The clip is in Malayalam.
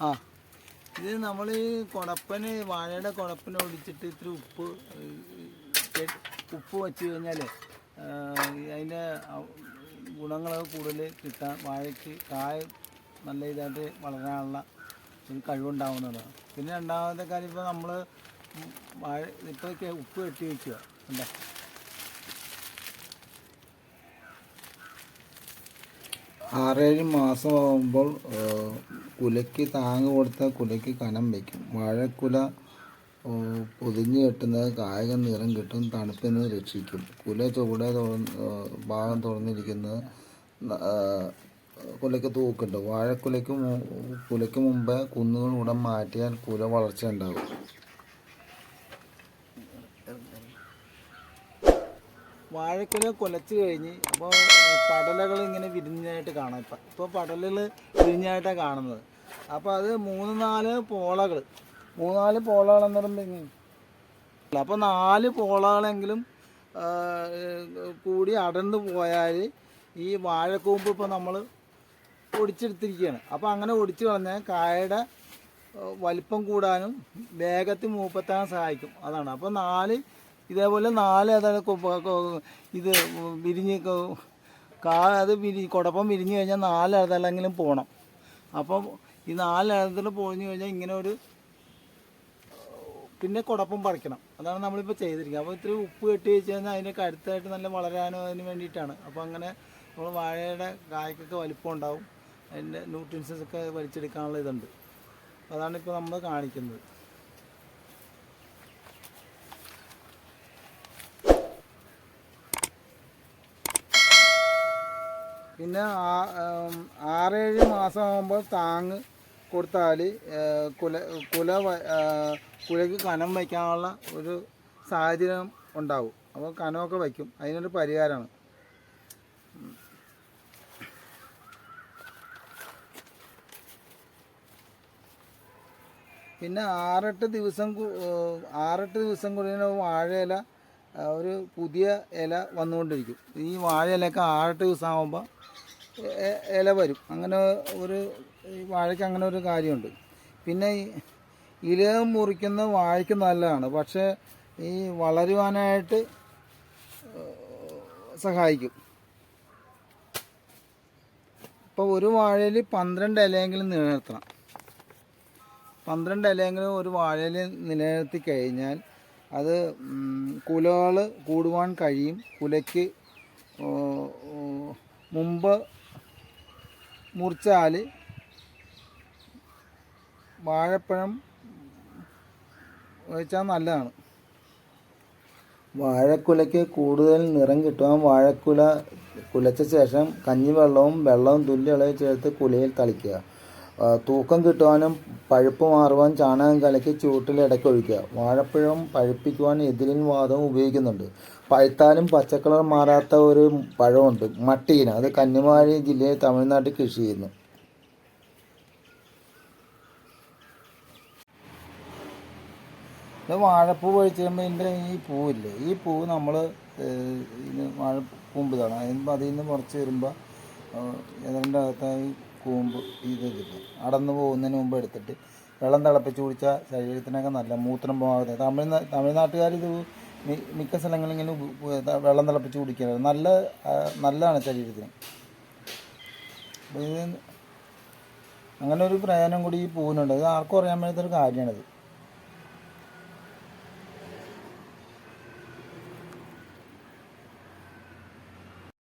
ആ. ഇത് നമ്മൾ കുടപ്പന് വാഴയുടെ കുടപ്പന ഒടിച്ചിട്ട് ഇത്തിരി ഉപ്പ് ഉപ്പ് വെച്ച് കഴിഞ്ഞാൽ അതിന്റെ ഗുണങ്ങളൊക്കെ കൂടുതൽ കിട്ടാൻ വാഴയ്ക്ക് കായ നല്ല ഇതായിട്ട് വളരാനുള്ള ഒരു കഴിവുണ്ടാവുന്നതാണ്. പിന്നെ രണ്ടാമത്തെ കാര്യം ഇപ്പോൾ നമ്മൾ വാഴ ഇപ്പോൾ ഉപ്പ് കെട്ടി വെക്കുക. എന്താ ആറേഴ് മാസമാകുമ്പോൾ കുലയ്ക്ക് താങ്ങ് കൊടുത്താൽ കുലയ്ക്ക് കനം വയ്ക്കും. വാഴക്കുല പൊതിഞ്ഞ് കെട്ടുന്നത് കായക നിറം കിട്ടും തണുപ്പിൽ നിന്ന് രക്ഷിക്കും. കുല ചുവടെ ഭാഗം തുറന്നിരിക്കുന്നത് കുലയ്ക്ക് തൂക്കുണ്ട്. വാഴക്കുലയ്ക്ക് കുലയ്ക്ക് മുമ്പ് കുന്നുകൾ ഉടൻ മാറ്റിയാൽ കുല വളർച്ച ഉണ്ടാകും. വാഴക്കുല കൊലച്ചു കഴിഞ്ഞ് അപ്പോൾ പടലകൾ ഇങ്ങനെ വിരിഞ്ഞായിട്ട് കാണാം. ഇപ്പം ഇപ്പോൾ പടലുകൾ വിരിഞ്ഞായിട്ടാണ് കാണുന്നത്. അപ്പോൾ അത് മൂന്ന് നാല് പോളകൾ. മൂന്ന് നാല് പോളകൾ എന്ന് പറയുമ്പോൾ അപ്പോൾ നാല് പോളകളെങ്കിലും കൂടി അടർന്നു പോയാൽ ഈ വാഴക്കൂമ്പ് ഇപ്പോൾ നമ്മൾ ഒടിച്ചെടുത്തിരിക്കുകയാണ്. അപ്പോൾ അങ്ങനെ ഒടിച്ചു കളഞ്ഞാൽ കായയുടെ വലിപ്പം കൂടാനും വേഗത്തിൽ മൂപ്പത്താനും സഹായിക്കും. അതാണ്. അപ്പോൾ നാല് ഇതേപോലെ നാല് അതായത് ഇത് വിരിഞ്ഞ് കൊ- അത് വിരി കുടപ്പം വിരിഞ്ഞ് കഴിഞ്ഞാൽ നാല് അതല്ലെങ്കിലും പോകണം അപ്പം ഈ നാല് അതിൽ പോഞ്ഞു കഴിഞ്ഞാൽ ഇങ്ങനെ ഒരു പിന്നെ കുടപ്പം പറിക്കണം. അതാണ് നമ്മളിപ്പോൾ ചെയ്തിരിക്കുന്നത്. അപ്പോൾ ഇത്തിരി ഉപ്പ് കെട്ടി വെച്ച് കഴിഞ്ഞാൽ അതിന്റെ കരുത്തായിട്ട് നല്ല വളരാനോ അതിന് വേണ്ടിയിട്ടാണ്. അപ്പോൾ അങ്ങനെ നമ്മൾ വാഴയുടെ കായ്ക്കൊക്കെ വലിപ്പം ഉണ്ടാവും. അതിന്റെ ന്യൂട്രിയൻസൊക്കെ വലിച്ചെടുക്കാനുള്ള ഇതുണ്ട്. അതാണ് ഇപ്പോൾ നമ്മൾ കാണിക്കുന്നത്. പിന്നെ ആറേഴ് മാസം ആകുമ്പോൾ താങ്ങ് കൊടുത്താൽ കുല കുല കുലയ്ക്ക് കനം വയ്ക്കാനുള്ള ഒരു സാഹചര്യം ഉണ്ടാവും. അപ്പോൾ കനമൊക്കെ വയ്ക്കും. അതിനൊരു പരിഹാരമാണ്. പിന്നെ ആറെട്ട് ദിവസം ആറെട്ട് ദിവസം കൂടി വാഴയില ഒരു പുതിയ ഇല വന്നുകൊണ്ടിരിക്കും. ഈ വാഴയിലൊക്കെ ആറെട്ട് ദിവസം ആകുമ്പോൾ ഇല വരും. അങ്ങനെ ഒരു വാഴയ്ക്ക് അങ്ങനെ ഒരു കാര്യമുണ്ട്. പിന്നെ ഇല മുറിക്കുന്ന വാഴയ്ക്ക് നല്ലതാണ്. പക്ഷേ ഈ വളരുവാനായിട്ട് സഹായിക്കും. ഇപ്പോൾ ഒരു വാഴയിൽ പന്ത്രണ്ട് ഇലയെങ്കിലും നിലനിർത്തണം. പന്ത്രണ്ട് ഇലയെങ്കിലും ഒരു വാഴയിൽ നിലനിർത്തി കഴിഞ്ഞാൽ അത് കുലകൾ കൂടുവാൻ കഴിയും. കുലയ്ക്ക് മുമ്പ് മുറിച്ചാൽ വാഴപ്പഴം വെച്ചാൽ നല്ലതാണ്. വാഴക്കുലയ്ക്ക് കൂടുതൽ നിറം കിട്ടുവാൻ വാഴക്കുല കുലച്ച ശേഷം കഞ്ഞിവെള്ളവും വെള്ളവും തുല്യ തുല്യളവ് ചേർത്ത് കുലയിൽ തളിക്കുക. തൂക്കം കിട്ടുവാനും പഴുപ്പ് മാറുവാൻ ചാണകം കലക്കി ചൂട്ടിൽ ഇടയ്ക്ക് ഒഴിക്കുക. വാഴപ്പഴം പഴുപ്പിക്കുവാൻ എതിരിൻ വാദവും ഉപയോഗിക്കുന്നുണ്ട്. പഴുത്താലും പച്ചക്കളർ മാറാത്ത ഒരു പഴമുണ്ട്. മട്ടീന. അത് കന്യാകുമാരി ജില്ലയിൽ തമിഴ്നാട്ടിൽ കൃഷി ചെയ്യുന്നു. ഇത് വാഴപ്പൂ കഴിച്ച് കഴിയുമ്പോൾ ഇതിന്റെ ഈ പൂവില്ലേ? ഈ പൂവ് നമ്മൾ ഇതാണ്. അതിന് അതിൽ നിന്ന് കുറച്ച് വരുമ്പോൾ ഏതാണ്ട് അകത്തായി കൂമ്പ് ഇത് കിട്ടും അടന്നു പോകുന്നതിന് മുമ്പ് എടുത്തിട്ട് വെള്ളം തിളപ്പിച്ച് കുടിച്ചാൽ ശരീരത്തിനൊക്കെ നല്ല മൂത്രം പോകാതെ. തമിഴ്നാ തമിഴ്നാട്ടുകാർ ഇത് മിക്ക സ്ഥലങ്ങളിൽ ഇങ്ങനെ വെള്ളം തിളപ്പിച്ച് കുടിക്കുന്നത് നല്ല നല്ലതാണ് ശരീരത്തിന്. അങ്ങനെ ഒരു പ്രയോജനം കൂടി ഈ പൂവിനുണ്ട്. ഇത് ആർക്കും അറിയാൻ മേലാത്തൊരു കാര്യമാണിത്.